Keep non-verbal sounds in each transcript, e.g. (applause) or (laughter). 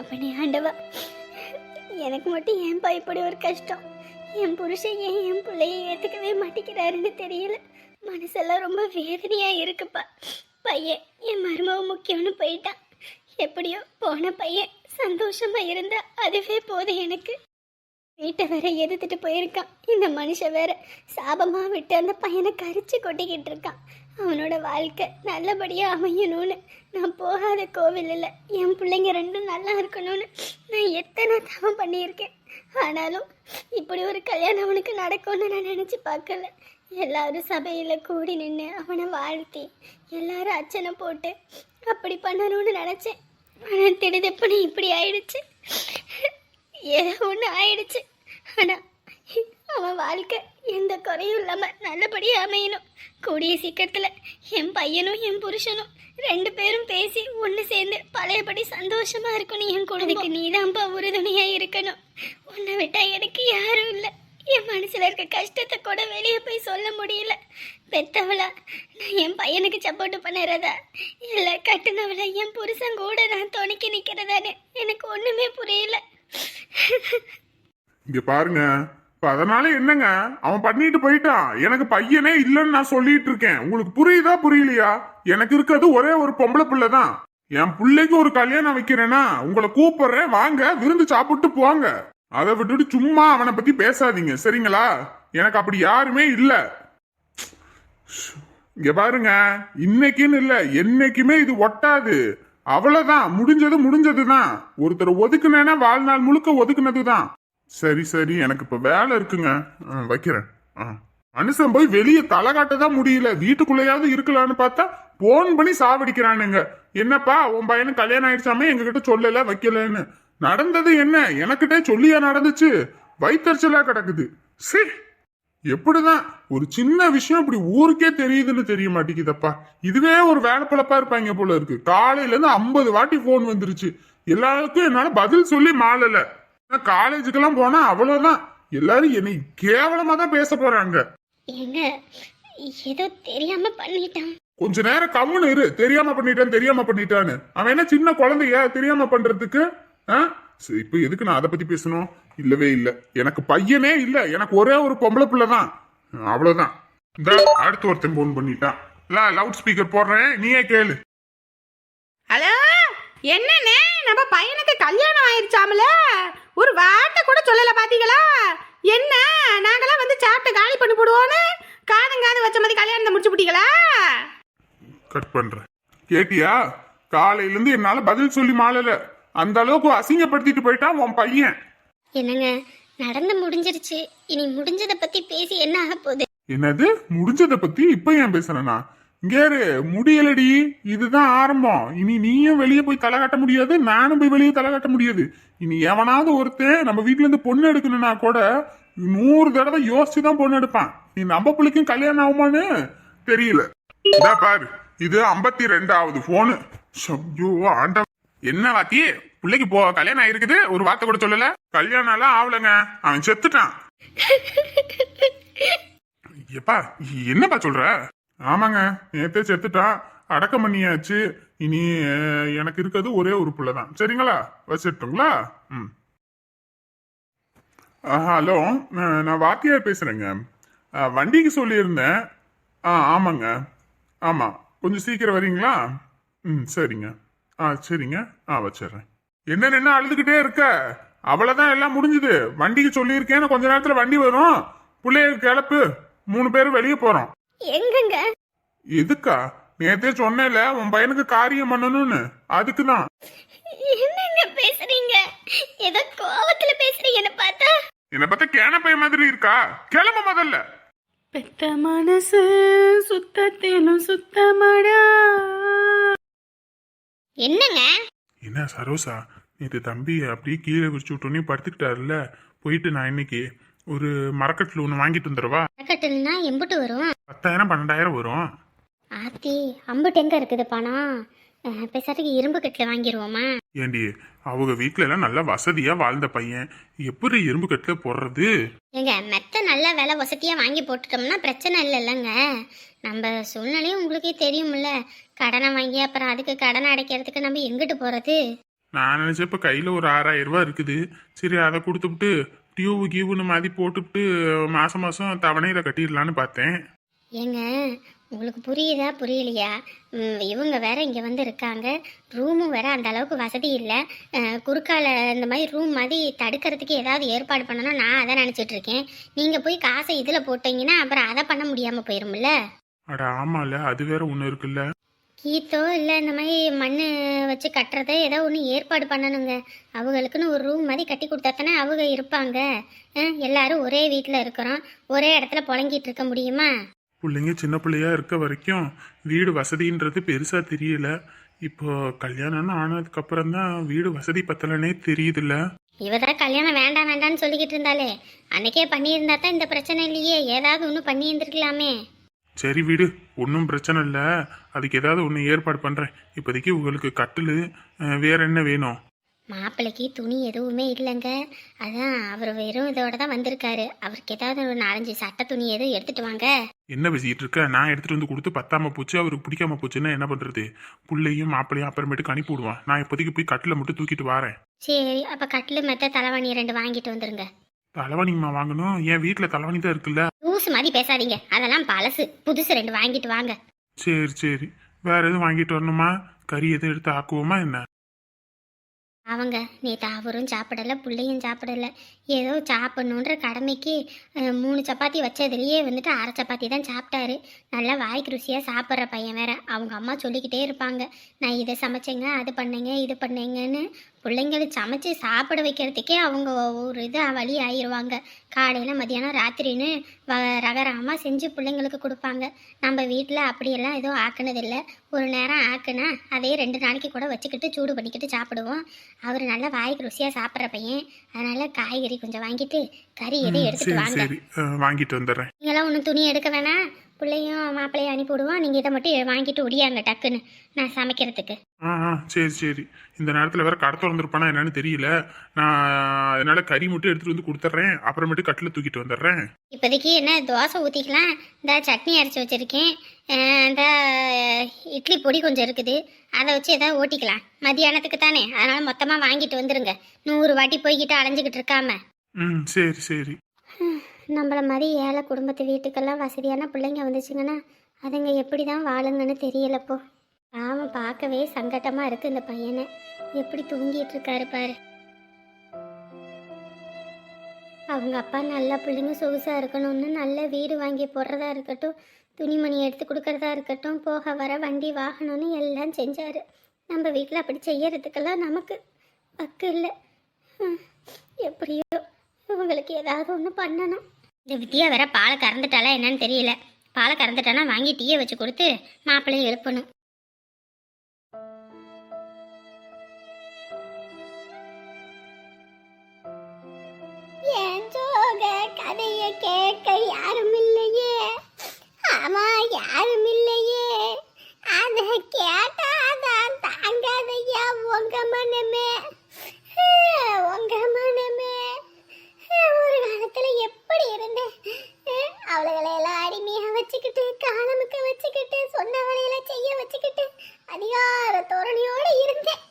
அப்பனே ஆண்டவா எனக்கு மட்டும் ஏன்பா இப்படி ஒரு கஷ்டம். என் புருஷன் ஏன் என் பிள்ளைய ஏற்றுக்கவே மாட்டேங்கிறாருன்னு தெரியல. மனசெல்லாம் ரொம்ப வேதனையாக இருக்குப்பா. பையன் என் மருமவ முக்கியம்னு போயிட்டான். எப்படியோ போன பையன் சந்தோஷமாக இருந்தா அதுவே போதும் எனக்கு. வீட்டை வேற எதிர்த்துட்டு போயிருக்கான். இந்த மனுஷன் வேற சாபமாக விட்டு அந்த பையனை கரிச்சு கொட்டிக்கிட்டு இருக்கான். அவனோட வாழ்க்கை நல்லபடியாக அமையணும்னு. நான் போகாத கோவில் இல்லை என் பிள்ளைங்க ரெண்டும் நல்லா இருக்கணும்னு நான் எத்தனை தவம் பண்ணியிருக்கேன். ஆனாலும் இப்படி ஒரு கல்யாணம் அவனுக்கு நடக்கும்னு நான் நினச்சி பார்க்கல. எல்லாரும் சபையில் கூடி நின்று அவனை வாழ்த்தி எல்லாரும் அச்சனை போட்டு அப்படி பண்ணணும்னு நினச்சேன். ஆனால் திடுதப்புன்னு இப்படி ஆயிடுச்சு. ஏதோ ஒன்று ஆயிடுச்சு. ஆனால் அவன் வாழ்க்கை எந்த குறையும் இல்லாமல் நல்லபடியாக அமையணும். கூடிய சீக்கிரத்தில் என் பையனும் என் புருஷனும் ரெண்டு பேரும் பேசி ஒன்று சேர்ந்து பழையபடி சந்தோஷமாக இருக்கணும் என் குழந்தைக்கு நீ தான்ப்பா உறுதுணையாக இருக்கணும். உன்னை விட்டால் எனக்கு யாரும் இல்லை. என் மனசில் இருக்க கஷ்டத்தை கூட வெளியே போய் சொல்ல முடியல. பெத்தவளா நான் என் பையனுக்கு சப்போர்ட் பண்ணுறதா இல்லை கட்டுனவளா என் புருஷன் கூட நான் துணைக்கி நிற்கிறதான்னு எனக்கு ஒன்றுமே புரியல. இங்கே பாருங்க. அதனால என்னங்க? அவன் பண்ணிட்டு போயிட்டான் எனக்கு பையனே இல்லைன்னு நான் சொல்லிட்டு இருக்கேன். உங்களுக்கு புரியுதா புரியலையா? எனக்கு இருக்கிறது ஒரே ஒரு பொம்பளை பிள்ளை தான் என் பிள்ளைக்கு ஒரு கல்யாணம் வைக்கிறேன்னா உங்களை கூப்பிடுறேன் வாங்க விருந்து சாப்பிட்டு போங்க. அதை விட்டுட்டு சும்மா அவனை பத்தி பேசாதீங்க சரிங்களா? எனக்கு அப்படி யாருமே இல்ல. இங்க பாருங்க இன்னைக்குன்னு இல்ல என்னைக்குமே இது ஒட்டாது. அவ்வளவுதான் முடிஞ்சது முடிஞ்சதுதான். ஒருத்தர் ஒதுக்குனேன்னா வாழ்நாள் முழுக்க ஒதுக்குனதுதான். சரி சரி. எனக்கு இப்ப வேலை இருக்குங்க. ஆ, வைக்கிறேன். ஆ. மனுஷன் போய் வெளியே தலை காட்டதான் முடியல. வீட்டுக்குள்ளேயாவது இருக்கலாம்னு பார்த்தா போன் பண்ணி சாவடிக்கிறானுங்க. என்னப்பா உன் பையனுக்கு கல்யாணம் ஆயிடுச்சாமே எங்ககிட்ட சொல்லல வைக்கலன்னு. நடந்தது என்ன? எனக்கிட்டே சொல்லியா நடந்துச்சு? வயிற்றுச்சலா கிடக்குது. சே எப்படிதான்? ஒரு சின்ன விஷயம் இப்படி ஊருக்கே தெரியுதுன்னு தெரிய மாட்டேங்குதப்பா. இதுவே ஒரு வேலை பழப்பா இருப்பாங்க போல இருக்கு. காலையில இருந்து ஐம்பது வாட்டி போன் வந்துருச்சு. எல்லாருக்கும் என்னால பதில் சொல்லி மாளல. நான் காலேஜுக்கெல்லாம் போனா அவ்வளவுதான். எல்லாரும் என்னை கேவலமா தான் பேச போறாங்க. ஏங்க ஏதோ தெரியாம பண்ணிட்டான். கொஞ்ச நேரம் கம்முன்னு இரு. தெரியாம பண்ணிட்டான் தெரியாம பண்ணிட்டான்னு. அவன் என்ன சின்ன குழந்தைய? தெரியாம பண்றதுக்கு? ஆ? சரி, இப்ப எதுக்கு நான் அதை பத்தி பேசணும்? இல்லவே இல்ல. எனக்கு பையனே இல்ல. எனக்கு ஒரே ஒரு பொம்பளை பிள்ளை தான் அவ்வளவுதான். இந்த அடுத்து ஒருத்தன் போன் பண்ணிட்டான். லவுட் ஸ்பீக்கர் போடுறேன். நீயே கேளு. ஹலோ என்னண்ணே? நம்ம பையனுக்கு கல்யாணம் ஆயிருச்சாமல? ஒரு வார்த்தை கூட சொல்லல பாத்தீங்களா? என்ன? நாங்களாம் வந்து சாப்பிட்டு காலி பண்ணி போடுவோன்னு காதும் காது வச்ச மாதிரி கல்யாணத்தை முடிச்சு விட்டீங்களா? கட் பண்றேன். கேட்டியா? காலையில இருந்து என்னால பதில் சொல்லி மாளல. அந்த அளவுக்கு அசிங்கப்படுத்திட்டு போயிட்டான் உன் பையன். என்னங்க நடந்து முடிஞ்சிருச்சு. இனி முடிஞ்சதை பத்தி பேசி என்ன ஆக போகுது? என்னது? முடிஞ்சத பத்தி இப்ப ஏன் பேசுறேனா? இங்கேரு முடியலடி. இதுதான் ஆரம்பம். இனி நீயும் வெளியே போய் தலை காட்ட முடியாது நானும் போய் வெளியே தலை காட்ட முடியாது. இனி எவனாவது ஒருத்தன் நம்ம வீட்ல இருந்து பொண்ணு எடுக்கணும்னா கூட நூறு தடவை யோசிச்சு தான் பொண்ணு எடுப்பான். நீ நம்ம பிள்ளைக்கும் கல்யாணம் ஆகுமான்னு தெரியல. இதா பாரு இது ஐம்பத்தி ரெண்டாவது போனு ஐயோ ஆண்ட என்ன வாத்தி? பிள்ளைக்கு போ கல்யாணம் ஆயிருக்குது. ஒரு வார்த்தை கூட சொல்லல. கல்யாணம் எல்லாம் ஆகலைங்க. அவன் செத்துட்டான். (laughs) எப்பா என்னப்பா சொல்ற? ஆமாங்க நேத்தே செத்துட்டா அடக்கம் பண்ணியாச்சு. இனி எனக்கு இருக்கிறது ஒரே ஒரு தான் சரிங்களா? வச்சிட்டுங்களா ம். ஹலோ நான் வாத்தியார் பேசுறேங்க. வண்டிக்கு சொல்லியிருந்தேன். ஆ ஆமாங்க. ஆமாம் கொஞ்சம் சீக்கிரம் வரீங்களா? ம் சரிங்க. ஆ சரிங்க. ஆ வச்சிடுறேன். என்ன என்ன அழுதுகிட்டே இருக்க? அவ்வளோதான் எல்லாம் முடிஞ்சுது. வண்டிக்கு சொல்லியிருக்கேன்னு கொஞ்ச நேரத்தில் வண்டி வரும். பிள்ளைய கிளப்பு. மூணு பேரும் வெளியே போகிறோம் எங்கங்க? எதுக்கா? நேத்தே சொன்னேல உன் பையனுக்கு காரியம் பண்ணணும்னு. அதுக்கு தான் என்னங்க பேசுறீங்க? ஏதோ கோவத்துல பேசுறீங்கன்னு பார்த்தா. என்னை பார்த்தா கேன பையன் மாதிரி இருக்கா? கிளம்ப முதல்ல. பெத்த மனசு சுத்தத்திலும் சுத்தமடா. என்னங்க? என்ன சரோசா நேற்று தம்பி அப்படியே கீழே விரிச்சு விட்டோன்னே படுத்துக்கிட்டாருல்ல? போயிட்டு நான் இன்னைக்கு ஒரு மரக்கட்டில் ஒன்று வாங்கிட்டு வந்துடுவா? கட்டல்னா எம்புட்டு வரும். பத்தாயிரம் பன்னெண்டாயிரம் வரும். ஆத்தி அம்புட்டு எங்க இருக்குது பணம் பேசாட்டுக்கு இரும்பு கட்டில் வாங்கிடுவோமா ஏண்டி அவங்க வீட்ல எல்லாம் நல்லா வசதியா வாழ்ந்த பையன். எப்படி இரும்பு கட்டுல போடுறது? ஏங்க மெத்த நல்ல விலை வசதியாக வாங்கி போட்டுட்டோம்னா பிரச்சனை இல்லைல்லங்க நம்ம சூழ்நிலையும் உங்களுக்கே தெரியும்ல. கடனை வாங்கி அப்புறம் அதுக்கு கடனை அடைக்கிறதுக்கு நம்ம எங்கிட்டு போகிறது நான் நினைச்சேன் இப்ப கையில ஒரு ஆறாயிரம் ரூபாய் இருக்குது. சரி அதை கொடுத்துட்டு டியூவு கியூவுன்னு மாதிரி போட்டுவிட்டு மாசம் மாசம் தவணையில கட்டிடலான்னு பார்த்தேன். ஏங்க உங்களுக்கு புரியுதா புரியலையா? ம், இவங்க வேற இங்கே வந்து இருக்காங்க. ரூமும் வேற அந்த அளவுக்கு வசதி இல்லை. குறுக்கால இந்த மாதிரி ரூம் மாதிரி தடுக்கிறதுக்கு ஏதாவது ஏற்பாடு பண்ணணும் நான் அதை நினச்சிட்டு இருக்கேன். நீங்கள் போய் காசை இதில் போட்டீங்கன்னா அப்புறம் அதை பண்ண முடியாமல் போயிரும்ல? அட ஆமால அது வேற ஒண்ணு இருக்குல்ல. கீத்தோ இல்லை இந்த மாதிரி மண் வச்சு கட்டுறதோ ஏதோ ஒன்று ஏற்பாடு பண்ணணுங்க. அவங்களுக்குன்னு ஒரு ரூம் மாதிரி கட்டி கொடுத்தா தானே அவங்க இருப்பாங்க. எல்லாரும் ஒரே வீட்டில் இருக்கிறோம். ஒரே இடத்துல புழங்கிட்டு இருக்க முடியுமா? பிள்ளைங்க சின்ன பிள்ளையா இருக்க வரைக்கும் வீடு வசதின்றது பெருசா தெரியல. இப்போ கல்யாணம்னு ஆனதுக்கு அப்புறம் தான் வீடு வசதி பத்தலனே தெரியுதுல்ல. இவ தான் கல்யாணம் வேண்டாம் வேண்டாம்னு சொல்லிக்கிட்டு இருந்தாலே அன்னைக்கே பண்ணியிருந்தா தான் இந்த பிரச்சனை இல்லையே. ஏதாவது ஒன்று பண்ணி இருந்திருக்கலாமே. சரி வீடு ஒன்றும் பிரச்சனை இல்லை. அதுக்கு ஏதாவது ஒன்று ஏற்பாடு பண்ணுறேன் இப்போதைக்கு உங்களுக்கு கட்டில் வேற என்ன வேணும்? மாப்பிள்ளைக்கு துணி எதுவுமே இல்லைங்க. அதான் அவர் வெறும் இதோட தான் வந்திருக்காரு. அவருக்கு ஏதாவது ஒரு நாலஞ்சு சட்டை துணி எதுவும் எடுத்துட்டு வாங்க. என்ன பேசிக்கிட்டு இருக்க? நான் எடுத்துட்டு வந்து கொடுத்து பத்தாம போச்சு அவருக்கு பிடிக்காம போச்சுன்னா என்ன பண்றது? புள்ளையும் மாப்பிள்ளையும் அப்புறமேட்டுக்கு அனுப்பி விடுவான். நான் இப்போதைக்கு போய் கட்டில் மட்டும் தூக்கிட்டு வரேன். சரி அப்போ கட்டில் மெத்த தலைவாணி ரெண்டு வாங்கிட்டு வந்துருங்க. தலைவணிமா வாங்கணும். என் வீட்டில் தலைவணி தான் இருக்குல்ல. லூஸ் மாதிரி பேசாதீங்க. அதெல்லாம் பழசு. புதுசு ரெண்டு வாங்கிட்டு வாங்க. சரி சரி. வேற எதுவும் வாங்கிட்டு வரணுமா? கறி எதுவும் எடுத்து ஆக்குவோமா என்ன? அவங்க நேற்று அவரும் சாப்பிடல பிள்ளையும் சாப்பிடல. ஏதோ சாப்பிடணுன்ற கடமைக்கு அஹ், மூணு சப்பாத்தி வச்சதுலேயே வந்துட்டு அரை சப்பாத்தி தான் சாப்பிட்டாரு. நல்லா வாய்க்கு ருசியாக சாப்பிட்ற பையன் வேற. அவங்க அம்மா சொல்லிக்கிட்டே இருப்பாங்க. நான் இதை சமைச்சேங்க அது பண்ணேங்க இது பண்ணேங்கன்னு பிள்ளைங்களை சமைச்சு சாப்பிட வைக்கிறதுக்கே அவங்க ஒரு இது வழி ஆயிடுவாங்க காலையில் மதியானம் ராத்திரின்னு வ ரகரகமாக செஞ்சு பிள்ளைங்களுக்கு கொடுப்பாங்க. நம்ம வீட்டில் அப்படியெல்லாம் எதுவும் ஆக்குனதில்லை. ஒரு நேரம் ஆக்குனா அதே ரெண்டு நாளைக்கு கூட வச்சுக்கிட்டு சூடு பண்ணிக்கிட்டு சாப்பிடுவோம். அவர் நல்லா வாய்க்கு ருசியாக சாப்பிட்ற பையன். அதனால காய்கறி கொஞ்சம் வாங்கிட்டு கறி எதுவும் ம், எடுத்துட்டு வாங்க. வாங்கிட்டு வந்துடுறேன். நீங்களாம் ஒன்றும் துணி எடுக்க வேணாம். பிள்ளையும் மாப்பிள்ளையும் அனுப்பி விடுவோம் நீங்கள் இதை மட்டும் வாங்கிட்டு ஒடியாங்க டக்குன்னு. நான் சமைக்கிறதுக்கு. ஆ ஆ சரி சரி. இந்த நேரத்தில் வேற கடை திறந்துருப்பானா என்னன்னு தெரியல. நான் அதனால கறி மட்டும் எடுத்துட்டு வந்து கொடுத்துட்றேன் அப்புறமேட்டு கட்டில் தூக்கிட்டு வந்துடுறேன். இப்போதைக்கு என்ன தோசை ஊற்றிக்கலாம் இந்த சட்னி அரைச்சி வச்சுருக்கேன். இந்த இட்லி பொடி கொஞ்சம் இருக்குது. அதை வச்சு எதாவது ஓட்டிக்கலாம். மதியானத்துக்கு தானே. அதனால் மொத்தமாக வாங்கிட்டு வந்துருங்க. நூறு வாட்டி போய்கிட்டு அலைஞ்சிக்கிட்டு இருக்காம. ம் சரி சரி. நம்மள மாதிரி ஏழை குடும்பத்து வீட்டுக்கெல்லாம் வசதியான பிள்ளைங்க வந்துச்சுங்கன்னா அதுங்க எப்படி தான் வாழுங்கன்னு தெரியலப்போ. பாவம் பார்க்கவே சங்கட்டமாக இருக்கு இந்த பையனை. எப்படி தூங்கிட்டு இருக்காரு பாரு. அவங்க அப்பா நல்ல பிள்ளைங்க சொகுசாக இருக்கணும்னு நல்ல வீடு வாங்கி போடுறதா இருக்கட்டும் துணிமணி எடுத்து கொடுக்கறதா இருக்கட்டும் போக வர வண்டி வாகனம்னு எல்லாம் செஞ்சார். நம்ம வீட்டில் அப்படி செய்யறதுக்கெல்லாம் நமக்கு பக்கு இல்லை. எப்படியோ இவங்களுக்கு ஏதாவது ஒன்று பண்ணணும். இந்த வித்தியா வேற பாலை கறந்துட்டாலா என்னன்னு தெரியல. பாலை கறந்துட்டானா வாங்கி டீயை வச்சு கொடுத்து மாப்பிள்ளையும் எழுப்பணும். கதைய கேட்க யாரும் இல்லையே. ஆமா யாரும் இல்லையே. அத கேட்டாதான் தாங்காதையா உங்க மனமே. உங்க மனமே இருந்தேன். அவளுகளை எல்லாம் அடிமையா வச்சுக்கிட்டு காலமுக்க வச்சு சொன்ன வேலையெல்லாம் செய்ய வச்சுக்கிட்டு அதிகார தோரணையோட இருந்தேன்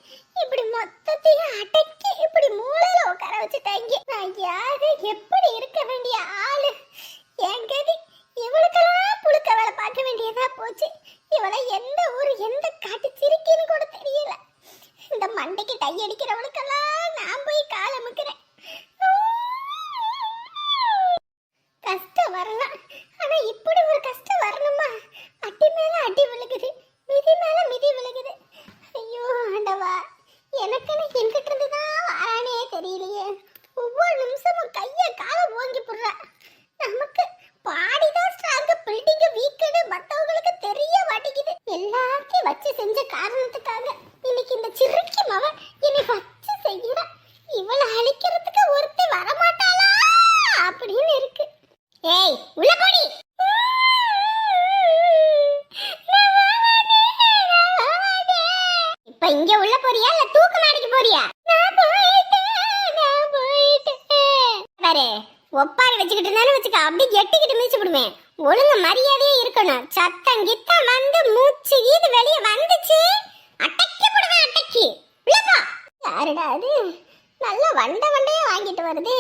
இப்படி மொத்தத்தையும் அடக்கி இப்படி மூளையில உட்கார வச்சுட்டாங்க நான் யாரு எப்படி இருக்க வேண்டிய ஆளு என் கதி இவளுக்கெல்லாம் புழுக்க வேலை பார்க்க வேண்டியதா போச்சு இவளை எந்த ஊர் எந்த காட்டு சிரிக்கின்னு கூட தெரியல இந்த மண்டைக்கு டை அடிக்கிறவளுக்கெல்லாம் நான் போய் காலமுக்கிறேன் கஷ்டம் வரலாம் ஆனா இப்படி ஒரு கஷ்டம் வரணுமா அடி மேல அடி விழுகுது மிதி மேல மிதி விழுகுது ஐயோ ஆண்டவா எனக்குன்னு எங்கிட்ட இருந்து தான் வரானே தெரியலையே ஒவ்வொரு நிமிஷமும் கைய கால ஓங்கி போடுறா நமக்கு பாடிதான் ஸ்ட்ராங் பில்டிங் வீக்கடு மத்தவங்களுக்கு தெரிய மாட்டேங்குது எல்லாத்தையும் வச்சு செஞ்ச காரணத்துக்காக இன்னைக்கு இந்த சிறுக்கி மவன் என்னை வச்சு செய்யறா இவளை அழிக்கிறதுக்கு ஒருத்தி வரமாட்டாளா அப்படின்னு இருக்கு ஏய் உள்ள போடி இப்ப இங்க உள்ள போறியா இல்ல தூக்கு மாடிக்கு போறியா நான் போயிட்டேன் நான் போயிட்டேன் பாரு ஒப்பாரி வச்சுக்கிட்டு இருந்தாலும் வச்சுக்க அப்படியே எட்டிக்கிட்டு மிதிச்சு விடுவேன் ஒழுங்கு மரியாதையே இருக்கணும் சத்தம் கித்தம் வந்து மூச்சு கீது வெளியே வந்துச்சு அடக்கி போடுவேன் அடக்கி உள்ள போ யாருடா அது. நல்ல வண்ட வண்டையா வாங்கிட்டு வருது.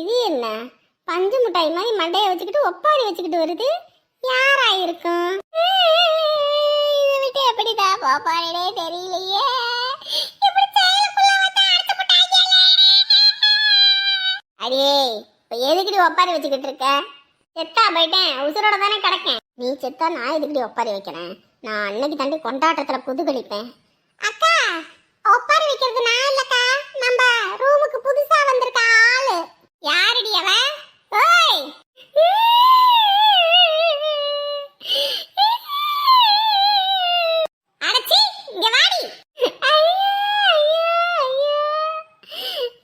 இது என்ன? பஞ்சு மிட்டாய் மாதிரி மண்டையை வச்சுக்கிட்டு ஒப்பாரி வச்சுக்கிட்டு வருது. யாரா இருக்கும்? இதை விட்டு எப்படிதான் போப்பாரிடே தெரியலையே. அடியே இப்ப எதுக்கிட்டு ஒப்பாரி வச்சுக்கிட்டு இருக்க? செத்தா போயிட்டேன். உசுரோட தானே கிடக்கேன். நீ செத்தா நான் எதுக்குடி ஒப்பாரி வைக்கிறேன்? நான் அன்னைக்கு தாண்டி கொண்டாட்டத்துல புதுகளிப்பேன் அக்கா ஒப்பாரி வைக்கிறது நான் இல்லக்கா. நம்ம ரூமுக்கு புதுசா வந்திருக்க ஆளு. யாரு அவ ஓய் அடச்சி இங்க வாடி ஐயோ ஐயோ ஐயோ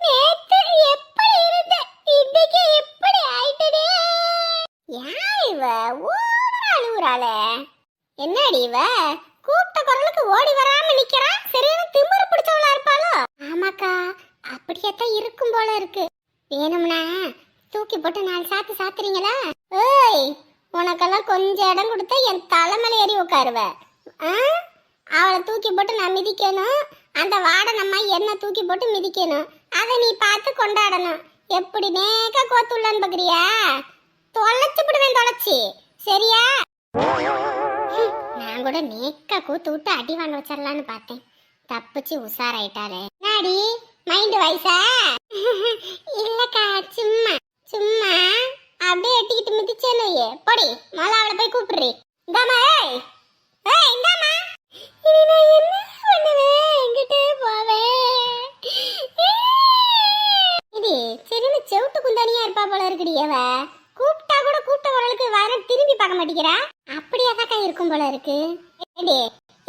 நேத்து எப்படி இருந்த இன்னைக்கு எப்படி ஆயிட்டடே யார் இவ ஓவரா அழுவுறாளே என்னடி இவ கூப்பிட்ட குரலுக்கு ஓடி வராம நிக்கிறா சரியான திமிரு பிடிச்சவளா இருப்பாளோ ஆமாக்கா அப்படியேத்தான் இருக்கும் போல இருக்கு வேணும்னா தூக்கி போட்டு நாலு சாத்து சாத்துறீங்களா ஏய் உனக்கெல்லாம் கொஞ்சம் இடம் கொடுத்தா என் தலைமையில ஏறி உட்காருவ ஆ அவளை தூக்கி போட்டு நான் மிதிக்கணும் அந்த வாடனம்மா என்ன தூக்கி போட்டு மிதிக்கணும். அதை நீ பார்த்து கொண்டாடணும். எப்படி மேக்க கோத்துள்ளன்னு பாக்குறியா தொலைச்சு விடுவேன் தொலைச்சி. சரியா? நான் கூட நேக்க கூத்து விட்டு அடி வாங்க வச்சிடலான்னு பார்த்தேன். தப்பிச்சு உஷாராயிட்டாலே நாடி மைண்ட் வயசா இல்லக்கா சும்மா சும்மா. அப்படியே எட்டிக்கிட்டு மிதிச்சேன்னு போடி மொதல்ல அவளை போய் கூப்பிடுறி. இந்தாமா ஏய் ஏய் இந்தாமா இனி போவேன். இது சரின்னு செவுட்டு குந்தானியா இருப்பா போல இருக்குடி அவ. கூப்பிட்டா கூட கூப்பிட்ட குரலுக்கு வர திரும்பி பார்க்க மாட்டேங்கிறா. அப்படியாதாக்கா இருக்கும் போல இருக்கு.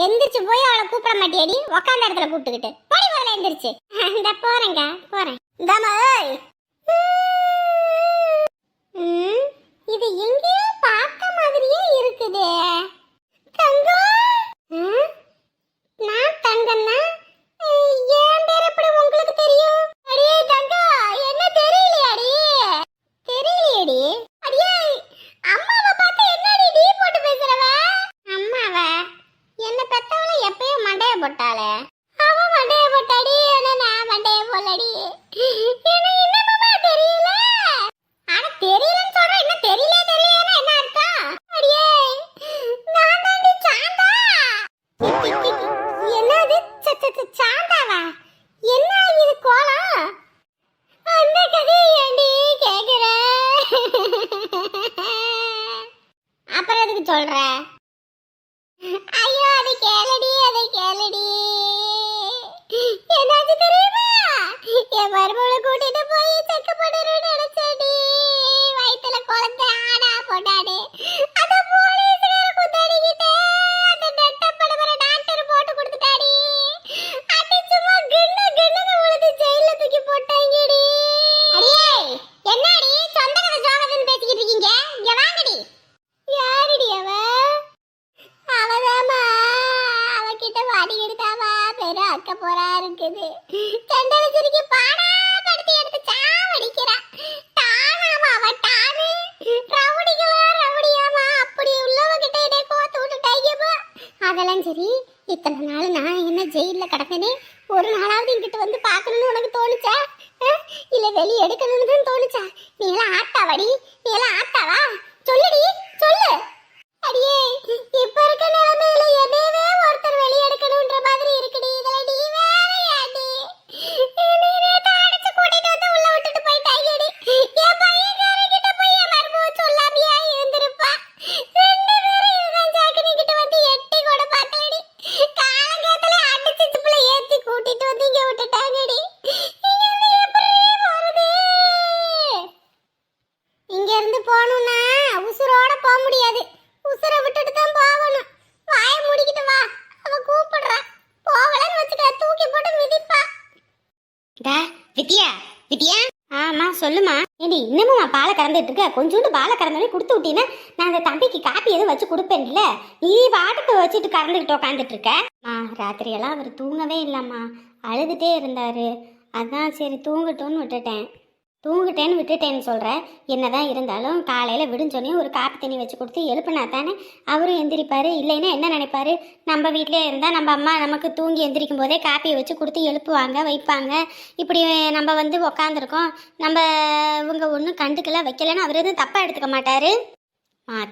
எந்திரிச்சு போய் அவளை கூப்பிட மாட்டியாடி உக்காந்த இடத்துல கூப்பிட்டுக்கிட்டு. போடி முதல்ல எந்திரிச்சு. இந்த போறேங்க போறேன். இந்தாமா இது எங்கேயோ பார்த்த மாதிரியே இருக்குதே. தங்கம் நான் ஏன் பேர் எப்படி உங்களுக்கு தெரியும்? அடியே தங்கா என்ன தெரியலையாடி? தெரியலையடி. அடியே அம்மாவை பார்த்து என்னடி டீ போட்டு பேசுறவ? அம்மாவ? என்ன பெத்தவள எப்பயும் மண்டைய போட்டாளே? அவ மண்டைய போட்டாடி ஆனா நான் மண்டைய போலடி என்ன தினமும் நான் பாலை கறந்துட்டு இருக்க. கொஞ்சோண்டு பாலை கறந்தோடனே கொடுத்து விட்டீங்கன்னா நான் அந்த தம்பிக்கு காப்பி எதுவும் வச்சு கொடுப்பேன்ல. நீ பாட்டுக்கு வச்சுட்டு கறந்துக்கிட்டு உட்காந்துட்டு இருக்க. ஆ ராத்திரியெல்லாம் அவர் தூங்கவே இல்லைம்மா. அழுதுட்டே இருந்தாரு. அதான் சரி தூங்கட்டும்னு விட்டுட்டேன். தூங்கிட்டேன்னு விட்டுட்டேன்னு சொல்கிறேன் என்னதான் இருந்தாலும் காலையில் விடிஞ்சோடனே ஒரு காப்பி தண்ணி வச்சு கொடுத்து எழுப்புனா தானே? அவரும் எந்திரிப்பார். இல்லைன்னா என்ன நினைப்பாரு? நம்ம வீட்டிலே இருந்தால் நம்ம அம்மா நமக்கு தூங்கி எந்திரிக்கும் போதே காப்பியை வச்சு கொடுத்து எழுப்புவாங்க வைப்பாங்க. இப்படி நம்ம வந்து உக்காந்துருக்கோம். நம்ம இவங்க ஒன்றும் கண்டுக்கல வைக்கலன்னு அவர் எதுவும் தப்பாக எடுத்துக்க மாட்டார்.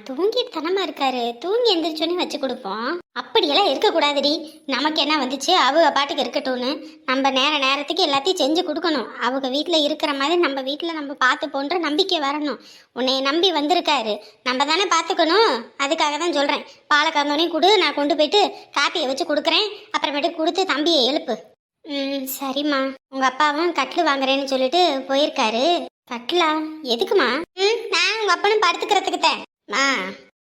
தூங்கிட்டு தனமா இருக்காரு. தூங்கி எந்திரிச்சோன்னே வச்சு கொடுப்போம். அப்படியெல்லாம் இருக்கக்கூடாதுடி. நமக்கு என்ன வந்துச்சு? அவங்க பாட்டுக்கு இருக்கட்டும்னு. நம்ம நேர நேரத்துக்கு எல்லாத்தையும் செஞ்சு கொடுக்கணும். அவங்க வீட்டில் இருக்கிற மாதிரி நம்ம வீட்டில் நம்ம பார்த்து போன்ற நம்பிக்கை வரணும். உன்னைய நம்பி வந்திருக்காரு. நம்ம தானே பார்த்துக்கணும். அதுக்காக தான் சொல்கிறேன் பாலை கந்தோனையும் கொடு. நான் கொண்டு போயிட்டு காப்பியை வச்சு கொடுக்குறேன். அப்புறமேட்டு கொடுத்து தம்பியை எழுப்பு. ம் சரிம்மா. உங்கள் அப்பாவும் கட்டில் வாங்குறேன்னு சொல்லிட்டு போயிருக்காரு. கட்டிலா? எதுக்குமா ம் நான் உங்கள் அப்பனும் படுத்துக்கிறதுக்கு தான். மா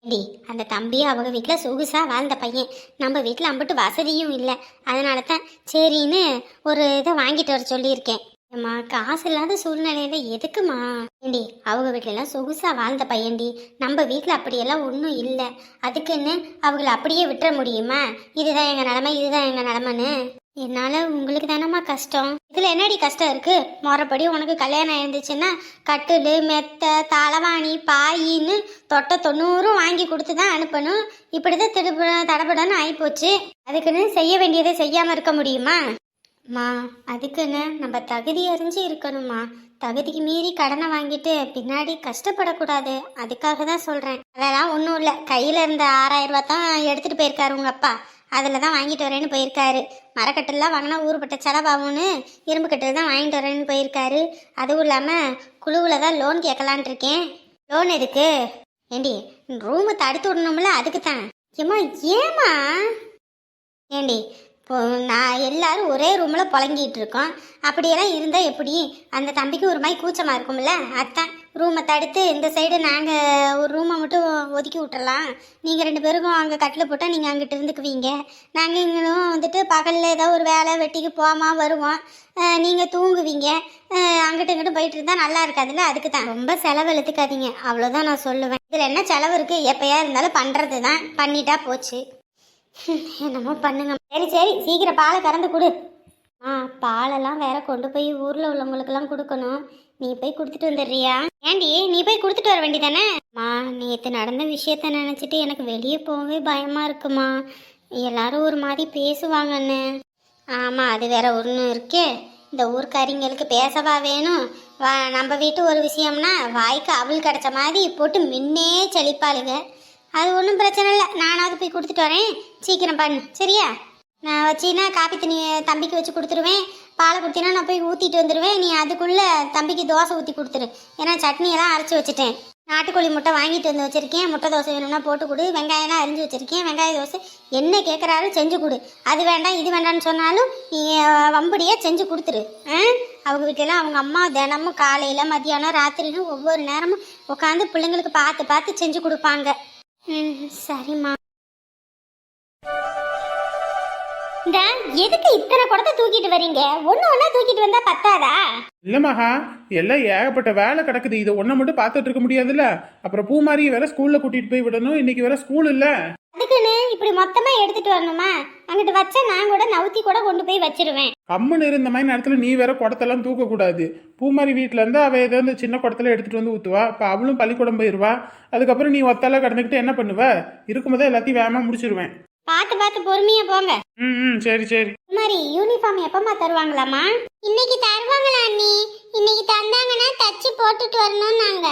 டி அந்த தம்பி அவங்க வீட்டில் சொகுசாக வாழ்ந்த பையன். நம்ம வீட்டில் அம்பிட்டு வசதியும் இல்லை. அதனால தான் சரின்னு ஒரு இதை வாங்கிட்டு வர சொல்லியிருக்கேன். அம்மா காசு இல்லாத சூழ்நிலையில எதுக்குமா ஏண்டி அவங்க வீட்டிலலாம் சொகுசாக வாழ்ந்த பையன்டி. நம்ம வீட்டில் அப்படியெல்லாம் ஒன்றும் இல்லை. அதுக்குன்னு அவங்கள அப்படியே விட்டுற முடியுமா? இதுதான் எங்கள் நிலமை இதுதான் எங்கள் நிலமைன்னு. என்னால் உங்களுக்கு தானம்மா கஷ்டம்? இதில் என்னடி கஷ்டம் இருக்கு? முறைப்படி உனக்கு கல்யாணம் இருந்துச்சுன்னா கட்டில் மெத்த தலவாணி பாயின்னு தொட்ட தொண்ணூறும் வாங்கி கொடுத்து தான் அனுப்பணும். இப்படி தான் திருப்ப தடப்படன்னு ஆகிப்போச்சு அதுக்குன்னு செய்ய வேண்டியதை செய்யாமல் இருக்க முடியுமா? மா அதுக்குன்னு நம்ம தகுதி அறிஞ்சு இருக்கணுமா தகுதிக்கு மீறி கடனை வாங்கிட்டு பின்னாடி கஷ்டப்படக்கூடாது. அதுக்காக தான் சொல்கிறேன் அதெல்லாம் ஒன்றும் இல்லை. கையில் இருந்த ஆறாயிரம் ரூபா தான் எடுத்துகிட்டு போயிருக்காரு உங்கள் அப்பா. அதில் தான் வாங்கிட்டு வரேன்னு போயிருக்காரு. மரக்கட்டெல்லாம் வாங்கினா ஊருப்பட்ட செலவாகும்னு இரும்பு கட்டில் தான் வாங்கிட்டு வரேன்னு போயிருக்காரு. அதுவும் இல்லாமல் குழுவில் தான் லோன் கேட்கலான் இருக்கேன். லோன் எதுக்கு? ஏண்டி ரூமை தடுத்து விடணும்ல அதுக்கு தான். ஏமா ஏம்மா? ஏண்டி இப்போ நான் எல்லாரும் ஒரே ரூமில் புழங்கிட்டு இருக்கோம். அப்படியெல்லாம் இருந்தால் எப்படி? அந்த தம்பிக்கு ஒரு மாதிரி கூச்சமாக இருக்கும்ல அதான். ரூமை தடுத்து இந்த சைடு நாங்கள் ஒரு ரூமை மட்டும் ஒதுக்கி விட்டுறலாம். நீங்கள் ரெண்டு பேருக்கும் அங்கே கட்டில் போட்டால் நீங்கள் அங்கிட்டு இருந்துக்குவீங்க. நாங்கள் இங்களும் வந்துட்டு பகலில் ஏதோ ஒரு வேலை வெட்டிக்கு போமா வருவோம். நீங்கள் தூங்குவீங்க. அங்கிட்டு இங்கிட்டு போயிட்டு இருந்தால் நல்லா இருக்காதுல்ல? அதுக்கு தான் ரொம்ப செலவு எழுத்துக்காதீங்க அவ்வளோதான் நான் சொல்லுவேன். இதில் என்ன செலவு இருக்குது எப்போயா இருந்தாலும் பண்ணுறது தான் பண்ணிட்டா போச்சு. என்னமோ பண்ணுங்க. சரி சரி. சீக்கிரம் பாலை கறந்து கொடு. ஆ பாலெல்லாம் வேற கொண்டு போய் ஊர்ல உள்ளவங்களுக்கெல்லாம் கொடுக்கணும். நீ போய் கொடுத்துட்டு வந்துடுறியா? ஏண்டி நீ போய் கொடுத்துட்டு வர வேண்டியதானே? மா நேற்று நடந்த விஷயத்த நினச்சிட்டு எனக்கு வெளியே போகவே பயமா இருக்குமா? எல்லாரும் ஒரு மாதிரி பேசுவாங்கன்னு. ஆமாம் அது வேற ஒன்று இருக்கே. இந்த ஊர்க்காரிங்களுக்கு பேசவா வேணும். வா நம்ம வீட்டு ஒரு விஷயம்னா வாய்க்கு அவள் கிடைச்ச மாதிரி போட்டு மின்னே செழிப்பாளுங்க. அது ஒன்றும் பிரச்சனை இல்லை. நானாவது போய் கொடுத்துட்டு வரேன். சீக்கிரம் பண்ணு. சரியா? நான் வச்சின்னா காப்பி தண்ணி தம்பிக்கு வச்சு கொடுத்துருவேன். பாலை கொடுத்தினா நான் போய் ஊற்றிட்டு வந்துடுவேன் நீ அதுக்குள்ளே தம்பிக்கு தோசை ஊற்றி கொடுத்துரு. ஏன்னா சட்னியெல்லாம் அரைச்சி வச்சுட்டேன். நாட்டுக்கோழி முட்டை வாங்கிட்டு வந்து வச்சுருக்கேன். முட்டை தோசை வேணும்னா போட்டு கொடு. வெங்காயம்லாம் அரிஞ்சு வச்சுருக்கேன். வெங்காய தோசை என்ன கேட்குறாரு செஞ்சு கொடு. அது வேண்டாம் இது வேண்டாம்னு சொன்னாலும் நீ அஹ், செஞ்சு கொடுத்துரு. ஆ? அவங்க வீட்டிலலாம் அவங்க அம்மா தினமும் காலையில் மதியானம் ராத்திரின்னு ஒவ்வொரு நேரமும் உட்காந்து பிள்ளைங்களுக்கு பார்த்து பார்த்து செஞ்சு கொடுப்பாங்க. ம் சரிம்மா. இந்த எதுக்கு இத்தனை குடத்தை தூக்கிட்டு வரீங்க? ஒன்று ஒன்றா தூக்கிட்டு வந்தா பத்தாதா? இல்ல மகா எல்லாம் ஏகப்பட்ட வேலை கிடக்குது. இதை ஒன்றை மட்டும் பார்த்துட்டு இருக்க முடியாதுல்ல? அப்புறம் பூமாரியை வேற ஸ்கூல்ல கூட்டிட்டு போய் விடணும். இன்னைக்கு வேற ஸ்கூல் இல்ல. அதுக்குன்னு இப்படி மொத்தமா எடுத்துட்டு வரணுமா? அங்கிட்டு வச்சா நான் கூட நவுத்தி கூட கொண்டு போய் வச்சிருவேன். கம்முன்னு இருந்த மாதிரி நேரத்துல நீ வேற குடத்தெல்லாம் தூக்க கூடாது பூமாரி வீட்ல இருந்து அவ ஏதோ இந்த சின்ன குடத்துல எடுத்துட்டு வந்து ஊத்துவா. இப்ப அவளும் பள்ளிக்கூடம் போயிருவா. அதுக்கப்புறம் நீ ஒத்தால கடந்துக்கிட்டு என்ன பண்ணுவ? இருக்கும்போதே எல்லாத்தையும் வேகமா முடிச்சிருவேன். பார்த்து பார்த்து பொறுமையா போங்க. ம் ம் சரி சரி. மாதிரி யூனிஃபார்ம் எப்பமா தருவாங்களாமா இன்னைக்கு தருவாங்களா அண்ணி? இன்னைக்கு தந்தாங்கன்னா தச்சு போட்டுட்டு வரணும் நாங்க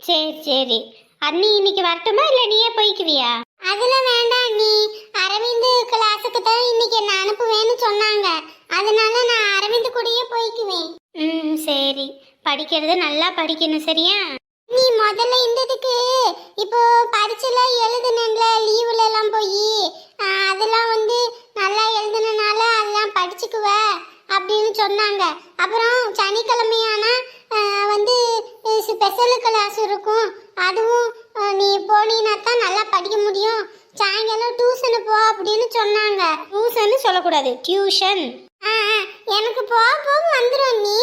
சரி சரி. அண்ணி இன்னைக்கு வரட்டுமா இல்ல நீயே போய்க்குவியா? அதுல வேண்டாம் அண்ணி. அரவிந்த் கிளாஸுக்கு தான் இன்னைக்கு என்ன அனுப்புவேன்னு சொன்னாங்க. அதனால நான் அரவிந்த் கூடயே போய்க்குவேன். ம் சரி. படிக்கிறது நல்லா படிக்கணும் சரியா? நீ முதல்ல இந்ததுக்கு இப்போ பரீட்சைலாம் எழுதுனேன்ல லீவுல எல்லாம் போய் அதெல்லாம் வந்து நல்லா எழுதுனனால அதெல்லாம் படிச்சுக்குவ அப்படின்னு சொன்னாங்க. அப்புறம் சனிக்கிழமையானா வந்து ஸ்பெஷல் கிளாஸ் இருக்கும். அதுவும் நீ போனீன்னா தான் நல்லா படிக்க முடியும். சாயங்காலம் டியூஷனு போ அப்படின்னு சொன்னாங்க. டியூஷன் சொல்லக்கூடாது டியூஷன் எனக்கு போக போக வந்துடும் நீ.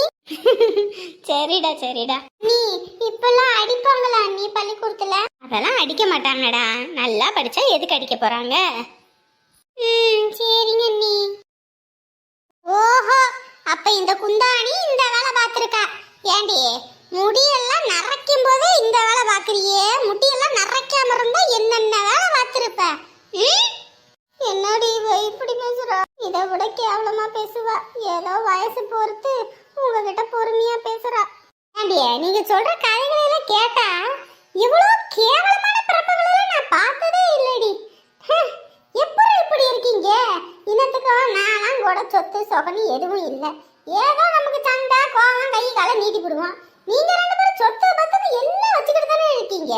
சரிடா சரிடா. நீ இப்பெல்லாம் அடிப்பாங்களா நீ பள்ளிக்கூடத்துல? அதெல்லாம் அடிக்க மாட்டாங்கடா. நல்லா படிச்சா எதுக்கு அடிக்க போறாங்க? ம் சரிங்க நீ ஓஹோ அப்ப இந்த குந்தாணி இந்த வேலை பார்த்துருக்கா. ஏண்டி முடியெல்லாம் நரைக்கும் போதே இந்த வேலை பாக்குறியே முடியெல்லாம் நரைக்காம இருந்தா என்னென்ன வேலை பார்த்திருப்ப? ம்? என்னடி இவ இப்படி பேசுறா இதை விட கேவலமா பேசுவா. ஏதோ வயசு பொறுத்து உங்ககிட்ட பொறுமையா பேசுறா. ஆண்டிய நீங்க சொல்ற கதைகளை எல்லாம் கேட்டா இவ்வளவு கேவலமான பிறப்புகளை நான் பார்த்ததே இல்லடி. எப்படி இப்படி இருக்கீங்க? இனத்துக்கும் நான்லாம் கூட சொத்து சொகனி எதுவும் இல்லை. ஏதோ நமக்கு சண்டை கோவம் கை காலை நீட்டி விடுவோம் நீங்க ரெண்டு பேரும் சொத்து பத்தது எல்லாம் வச்சுக்கிட்டு தானே இருக்கீங்க.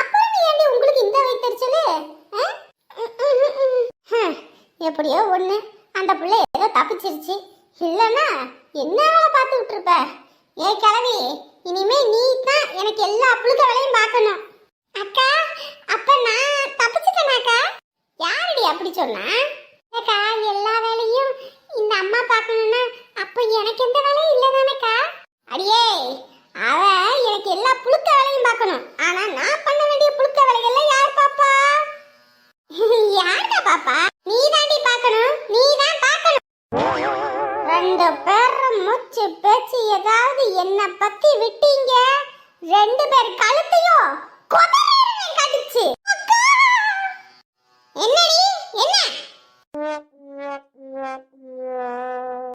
அப்புறம் நீ ஏண்டி உங்களுக்கு இந்த வைத்தறிச்சலு ஆ? எப்படியோ ஒண்ணு. அந்த பிள்ளை ஏதோ தப்பிச்சிருச்சு. இல்லைன்னா என்ன வேலை பார்த்துக்கிட்டு இருப்ப ஏ கிழவி இனிமே நீ தான் எனக்கு எல்லா புழுக்க வேலையும் பார்க்கணும். அக்கா அப்ப நான் தப்பிச்சுட்டேனாக்கா யாரடி அப்படி சொன்னா?